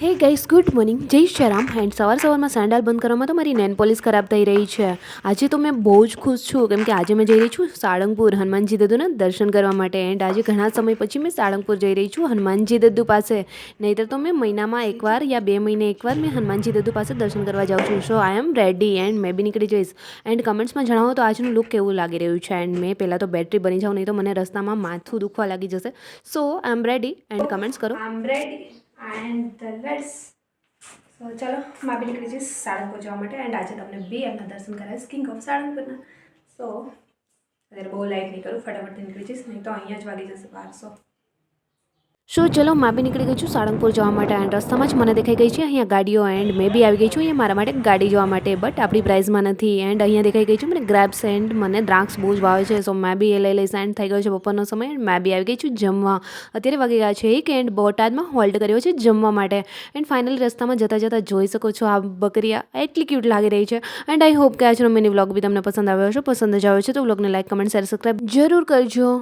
હે guys good morning જય શ્રામ and સવાર સવારમાં સેન્ડલ બંધ કરવામાં તો મારી નેન પોલીસ ખરાબ થઈ રહી છે. આજે તો મેં બહુ જ ખુશ છું. કેમ કે આજે મેં જઈ રહી છું સાળંગપુર હનુમાનજી દદ્દુને દર્શન કરવા માટે. એન્ડ આજે ઘણા સમય પછી મેં સાળંગપુર જઈ રહી છું હનુમાનજી દદ્દુ પાસે. નહીંતર તો મેં મહિનામાં એકવાર યા બે મહિને એકવાર મેં હનુમાનજી દદ્દુ પાસે દર્શન કરવા જાઉં છું. સો આઈ એમ રેડી એન્ડ મેં બી નીકળી જઈશ. એન્ડ કમેન્ટ્સમાં જણાવો તો આજનું લુક કેવું લાગી રહ્યું છે? એન્ડ મેં પહેલાં તો બેટરી બની જાઉં, નહીં તો મને રસ્તામાં માથું દુખવા લાગી જશે. So I am ready and comments કરો. I am ready and let's so ચલો માં બી નીકળી જઈશ સાળંગપુર જવા માટે. એન્ડ આજે તમને બે એમના દર્શન કરાવીશ કિંગ ઓફ સાળંગપુરના. સો અત્યારે બહુ લાઈટ નહીં કરું ફટાફટથી નીકળી જઈશ, નહીં તો અહીંયા જ વાગી જશે બારસો સો ચલો મા બી નીકળી ગઈ છું સાળંગપુર જવા માટે એન્ડ રસ્તામાં જ મને દેખાઈ ગઈ છે. અહીંયા ગાડીઓ એન્ડ મેં બી આવી ગઈ છું. અહીંયા મારા માટે ગાડી જોવા માટે બટ આપણી પ્રાઇઝમાં નથી. એન્ડ અહીંયા દેખાઈ ગઈ છું મને ગ્રેપ્સ એન્ડ મને દ્રાક્ષ બહુ જ ભાવે છે. સો મેં બી એ લઈ લઈશ એન્ડ થઈ ગયો છે બપોરનો સમય એન્ડ મેં બી આવી ગઈ છું જમવા. અત્યારે વાગી ગયા છે એક એન્ડ બોટાદમાં હોલ્ડ કર્યો છે જમવા માટે. એન્ડ ફાઇનલી રસ્તામાં જતાં જતાં જોઈ શકો છો આ બકરીયા એટલી ક્યુટ લાગી રહી છે. એન્ડ આઈ હોપ કે આજનો મિની વ્લોગ બી તમને પસંદ આવ્યો હશે. પસંદ જ આવ્યો છે તો વ્લોગને લાઈક કમેન્ટ શેર સબસ્ક્રાઈબ જરૂર કરજો.